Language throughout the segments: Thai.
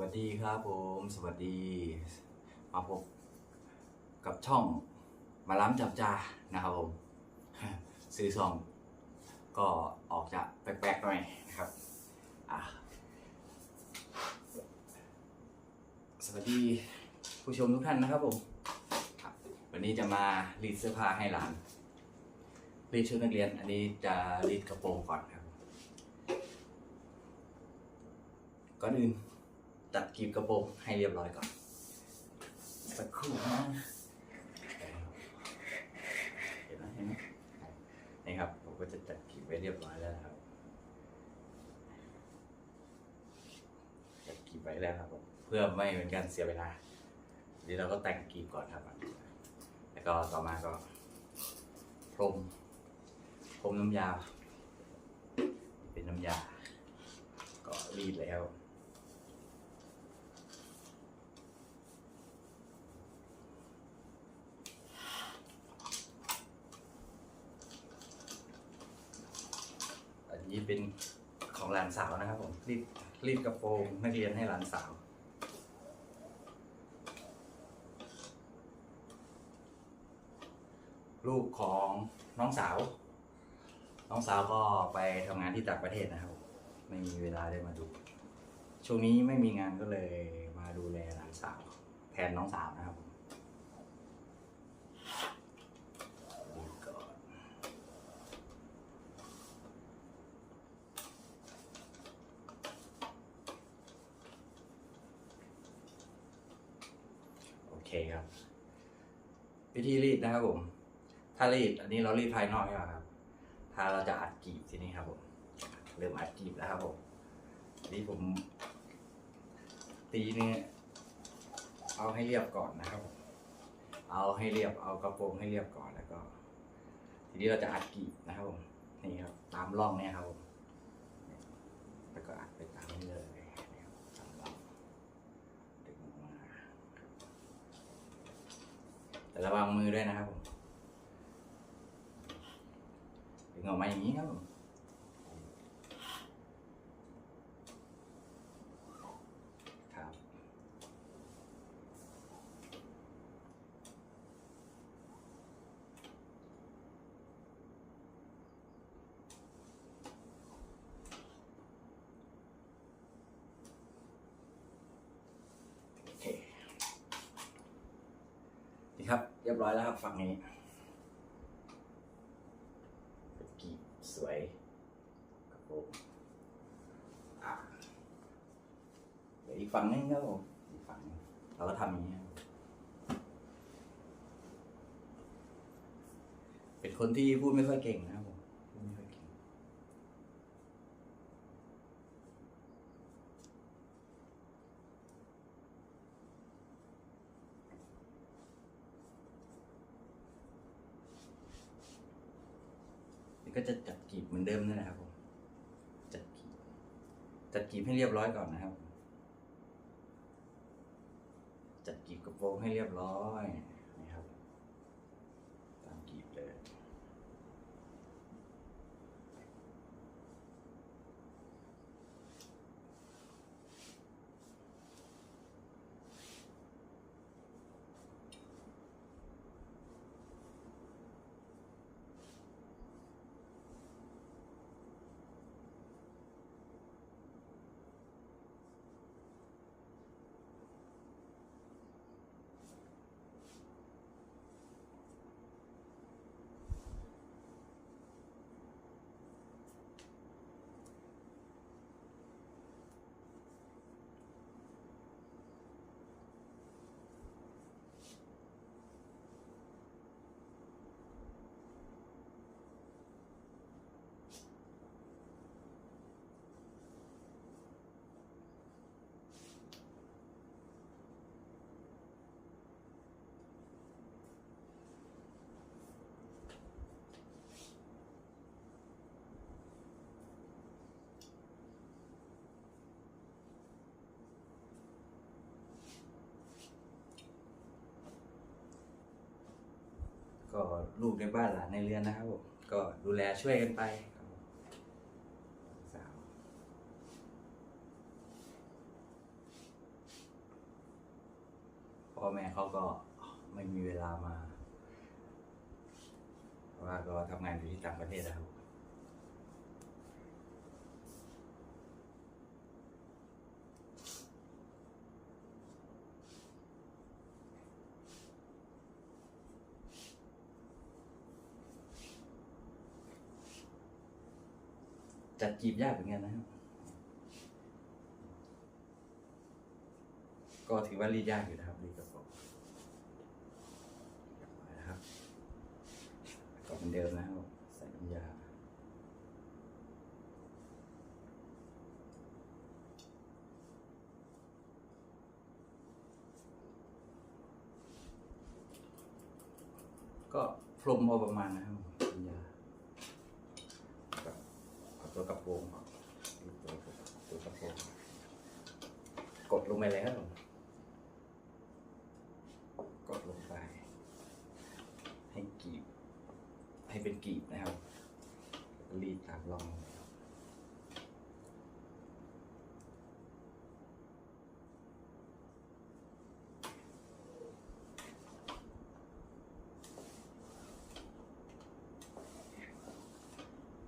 วัสดีครับผม สวัสดี มาพบกับช่องมาล้ำจับจานะครับผมซื้อซอง ก็ออกจะแปลกๆหน่อยนะครับสวัสดีผู้ชมทุกท่านนะครับผมวันนี้จะมารีดเสื้อผ้าให้หลานรีดชุดนักเรียน อันนี้จะรีดกระโปรงก่อนครับก่อนอื่น ตัดกรีบกระโปรงให้เรียบร้อยก่อนสักครู่นะเห็นไหมเห็นไหมนี่ครับผมก็จะตัดกรีบไว้เรียบร้อยแล้วครับตัดกรีบไว้แล้วครับผมเพื่อไม่เป็นการเสียเวลาเดี๋ยวเราก็แต่งกรีบก่อนครับ แล้วก็ต่อมาก็พรมพรมน้ำยา เป็นน้ำยา ก็รีดแล้ว อั นี้เป็นของหลานสาวนะครับผมรีดรีดกระโปรงนักเรียนให้หลานสาว ลูกของน้องสาว น้องสาวก็ไปทำงานที่ต่างประเทศนะครับ ไม่มีเวลาได้มาดู ช่วงนี้ไม่มีงานก็เลยมาดูแลหลานสาว แทนน้องสาวนะครับผมดูก่อนโอ เคครับ วิธีรีดนะครับผม ถ้ารีดอันนี้เรารีดภายนอกใช่ไหมครับ ถ้าเราจะอัดกรีบทีนี้ครับผม เริ่มอัดกรีบแล้วครับผมนี้ผม ตีเนี่ยเอาให้เรียบก่อนนะครับผมเอาให้เรียบเอากระโปรงให้เรียบก่อนแล้วก็ ทีนี้เราจะอัดกรีบนะครับผมนี่ครับ ตามร่องเนี่ยครับผมแล้วก็อัดไปตามนี้เลยนะครับตามร่องดึงออกมาครับ แต่ระวังมือด้วยนะครับผมถึงออกมาอย่างนี้ครับผม ครับ โอเค นี่ครับ เรียบร้อยแล้วครับฝั่งนี้ปกีบสวยกระโปรงอะเดี๋ยวอีกฝั่งนึงครับผมอีกฝั่งนึงเราก็ทำอย่างนี้เป็นคนที่พูดไม่ค่อยเก่งนะครับผมพูดไม่ค่อยเก่งนี่ก็จะจัดกีบเหมือนเดิมนั่นแหละครับผมจัดกีบจัดกีบ ให้เรียบร้อยก่อนนะครับ จัดกีบกระโปรงให้เรียบร้อย ก็ลูกในบ้านหลานในเรือนนะครับผมก็ดูแลช่วยกันไปพ่อแม่เขาก็ไม่มีเวลามา เพราะว่าก็ทำงานอยู่ที่ต่างประเทศนะครับ จัดจีบยากเหมือนกันนะครับ ก็ถือว่ารีดยากอยู่นะครับรีดกระโปรงนะครับก็เหมือนเดิมนะครับใส่น้ำยาก็พรมพอประมาณนะครับน้ำยาก็เอาตัว กระโปรงตัวตัวกระโปรงกดลงไปแล้ว กดลงไป ให้กีบ ให้เป็นกีบนะครับแล้วรีดตามร่องลงไปครับ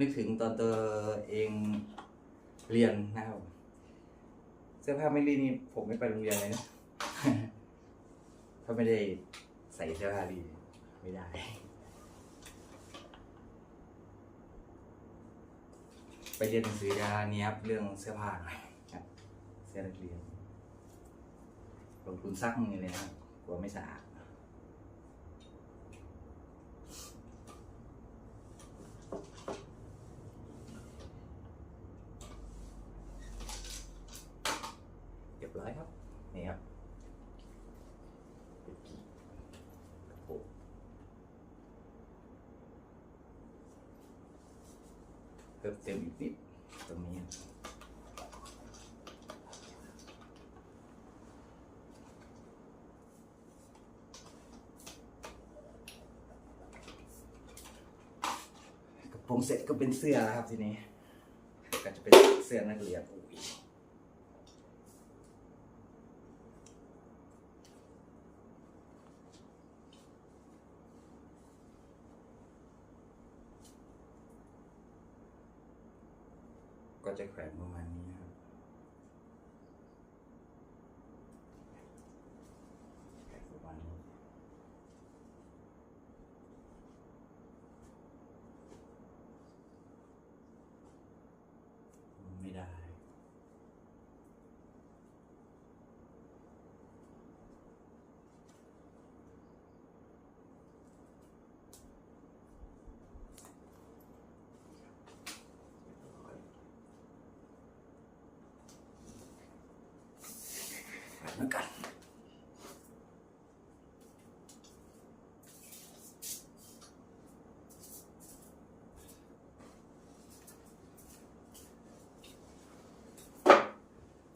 นึกถึงตอนตัวเองเรียนนะครับเสื้อผ้าไม่รีดนี่ผมไม่ไปโรงเรียนเลยนะถ้าไม่ได้ใส่เสื้อผ้าดีไม่ได้ไปเรียนหนังสือจะเนี้ยบเรื่องเสื้อผ้าหน่อยครับเสื้อนักเรียนลงทุนซักมือเลยนะครับกลัวไม่สะอาดเรียบร้อยครับนี่ครับ เป็นกี่กระโปรง ติมเติมอีกนิดตรงนี้กระโปรงเสร็จก็เป็นเสื้อแล้วครับทีนี้ ก็จะเป็นเสื้อนักเรียนอุ้ย ก็จะแขวนประมาณนี้นะครับแขวนประมาณนี้ไม่ได้ เหมือนกัน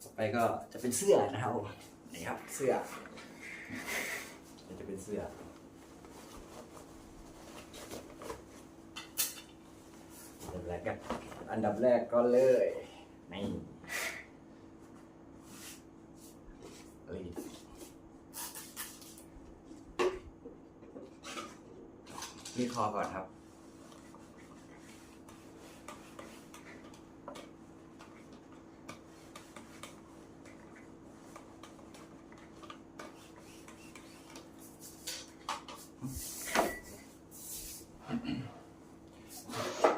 ต่อ ไปก็จะเป็นเสื้อนะครับนี่ครับเสื้อจะเป็นเสื้อ อันดับแรกกันอันดับแรกก็เลยนี่รีดรีดคอก่อนครับ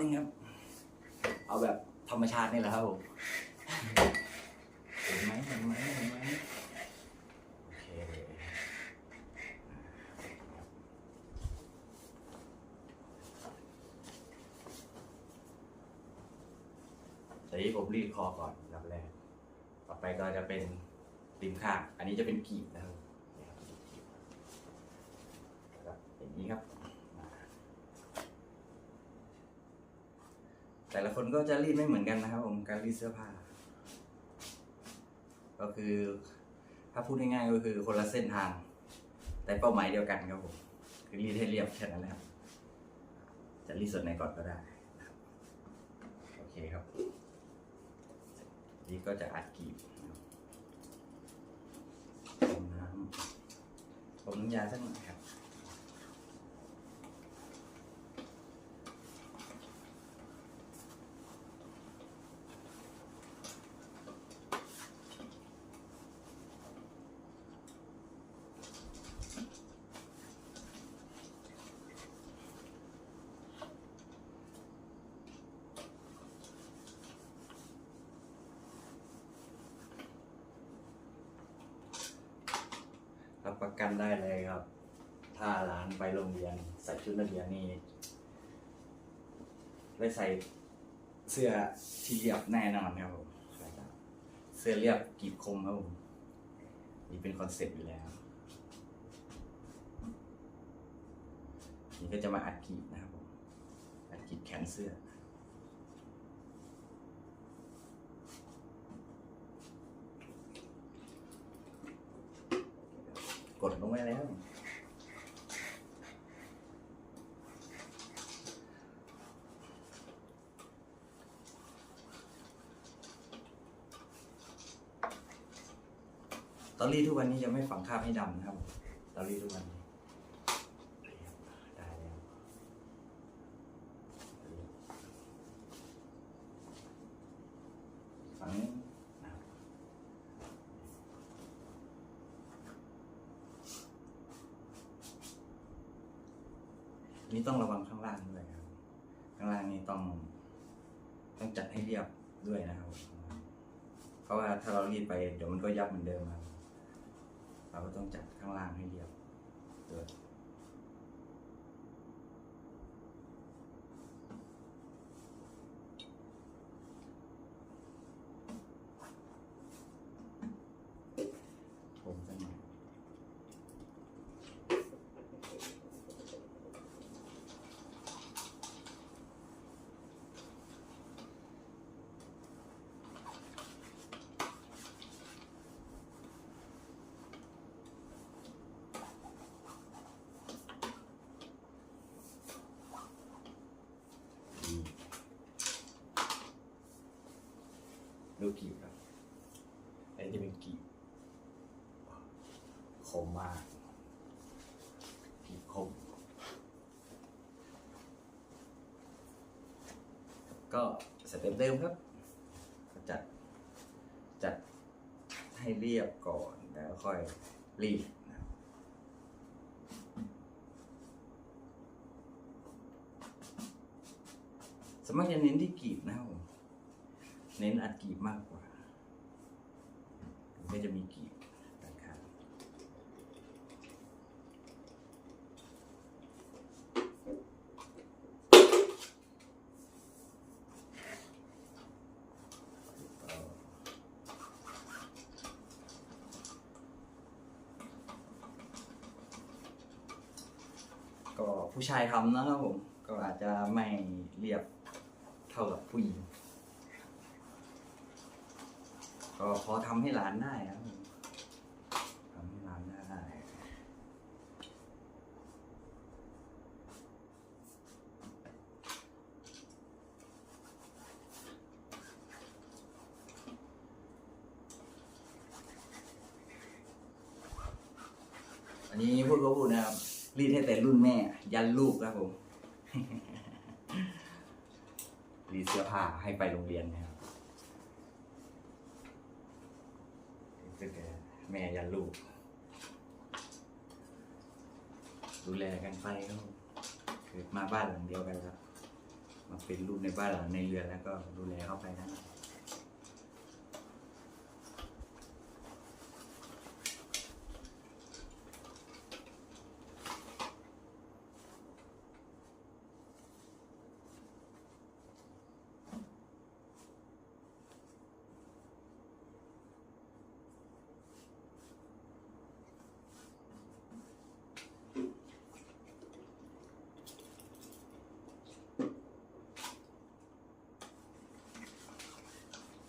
นี่ครับ เอาแบบธรรมชาตินี่แหละครับผมเห็นไหมเห็นไหมเห็นไหมโอเคแต่ที่ผมรีดคอก่อนลำแรก ต่อไปก็จะเป็นริมข้าง อันนี้จะเป็นกีบนะครับนี่ครับบอย่างนี้ครับ แต่ละคนก็จะรีดไม่เหมือนกันนะครับผมการรีดเสื้อผ้า ก็คือ ถ้าพูดง่ายๆก็คือคนละเส้นทาง แต่เป้าหมายเดียวกันครับผมคือรีดให้เรียบแค่นั้นแหละครับจะรีดส่วนไหนก่อนก็ได้โอเคครับนี่ก็จะอัดกีบนะครับน้ำน้ำยาสักหน่อยครับ รับประกันได้เลยครับ ถ้าร้านไปโรงเรียน ใส่ชุดนักเรียนนี่ได้ใส่เสื้อที่เรียบแน่นอนครับผมเสื้อเรียบกีบคมครับผมนี่เป็นคอนเซ็ปต์อยู่แล้วนี่ก็จะมาอัดกีบนะครับผมอัดกีบแขนเสื้อ กดลงไปแล้ว ตอรี่ทุกวันนี้จะไม่ฝังคราบให้ดำนะครับ ตอรี่ทุกวันนี้ได้แล้วฝังนะครับนี่ต้องระวังข้างล่างด้วยครับ ข้างล่างนี่ต้อง ต้องจัดให้เรียบด้วยนะครับ เพราะว่าถ้าเรารี เดี๋ยวมันก็ยับเหมือนเดิมครับ เราก็ต้องจัดข้างล่างให้เรียบด้วยผมสักหน่อยดี ดูกีบครับอันนี้จะเป็นกีบคมมากกีบคม ก็สเต็ปเดิมครับจัดจัดให้เรียบก่อนแล้วค่อยรีดนะครับสมัครจะเน้นที่กีบนะครับผม เน้นอัดกีบมากกว่าไม่จะมีกีบด้านข้างก็ผู้ชายทำนะครับผม ก็อาจจะไม่เรียบเท่ากับผู้หญิง ก็พอทำให้หลานได้ครับทำให้หลานได้ อันนี้พูดก็พูดนะครับ รีดให้แต่รุ่นแม่ ยันลูกครับผม รีดเสื้อผ้าให้ไปโรงเรียนนะครับตั้ง แต่แม่ยันลูก ดูแลกันไปครับเกิดมาบ้านหลังเดียวกันครับ มาเป็นลูกในบ้านหลังในเรือนแล้วก็ดูแลเข้าไปนะครับ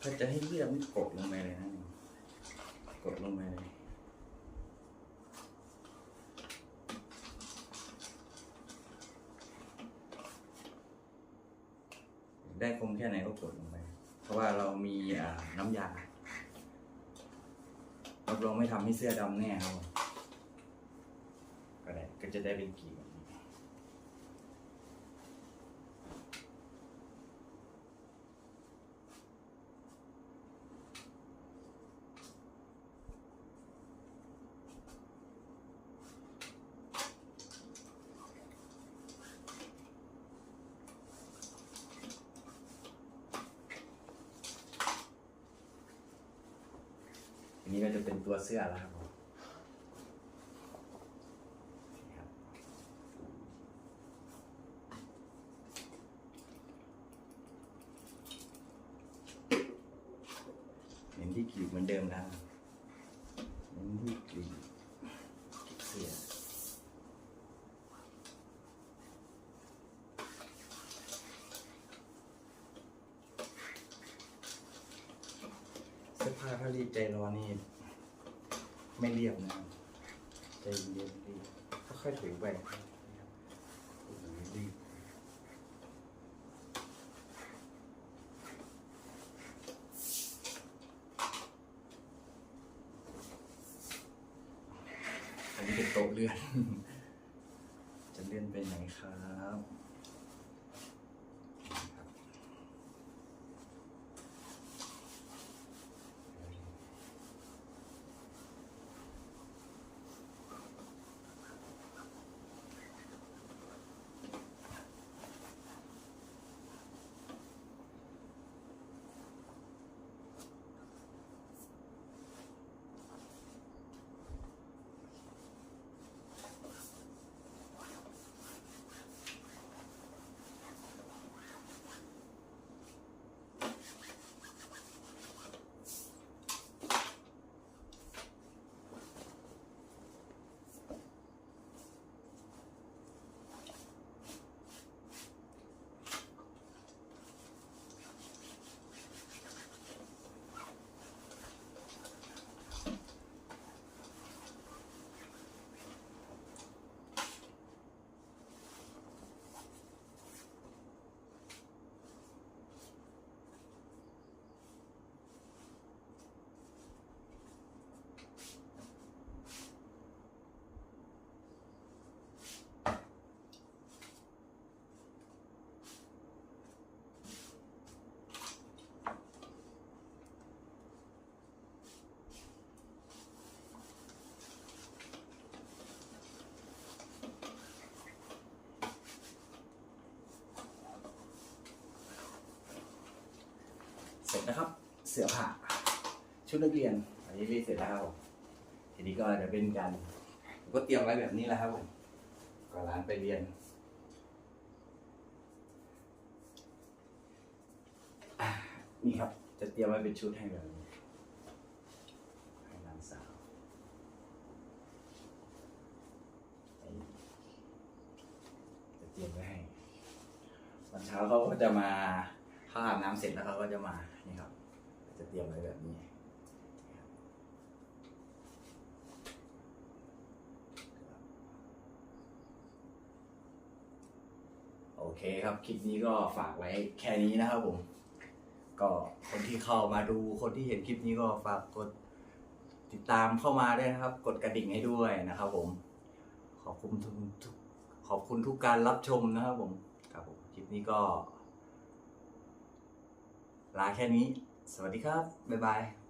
ถ้าจะให้เรียบนี่กดลงไปเลยนะกดลงไปเลยได้คมแค่ไหนก็กดลงไป เพราะว่าเรามีน้ำยารับรองไม่ทำให้เสื้อดำแน่ครับผมจะได้เป็นกี นี้ก็จะเป็นตัวเสื้อแล้วครับผมนี่ครับเน้นที่กลีบเหมือนเดิมนะครับเน้นที่กลีบเสื้อเสื้อผ้าถ้ารีบใจร้อนนี่ ไม่เรียบนะครับ ใจเย็นดีค่อยๆถือไปนดีอันนี้เป็นโต๊ะเลื่อน ร็จนะครับ เสื้อผ้าชุดนักเรียนอันนี้รีดเสร็จแล้วทีนี้ก็จะเป็นการผมก็เตรียมไว้แบบนี้แหละครับผมก่อนร้านไปเรียนนี่ครับ จะเตรียมไว้เป็นชุดให้แบบนี้ให้หลานสาวจะเตรียมไว้ให้วันเช้าเขาก็จะมา เขาอาบน้ำเสร็จแล้วเขาก็จะมานี่ครับ จะเตรียมไว้แบบนี้โอเคครับคลิปนี้ก็ฝากไว้แค่นี้นะครับผม ก็คนที่เข้ามาดูคนที่เห็นคลิปนี้ก็ฝากกดติดตามเข้ามาด้วยนะครับ กดกระดิ่งให้ด้วยนะครับ ผม ขอบคุณทุกทุกขอบคุณทุกการรับชมนะครับผมครับผมคลิปนี้ก็ ลาแค่นี้ สวัสดีครับ บ๊ายบาย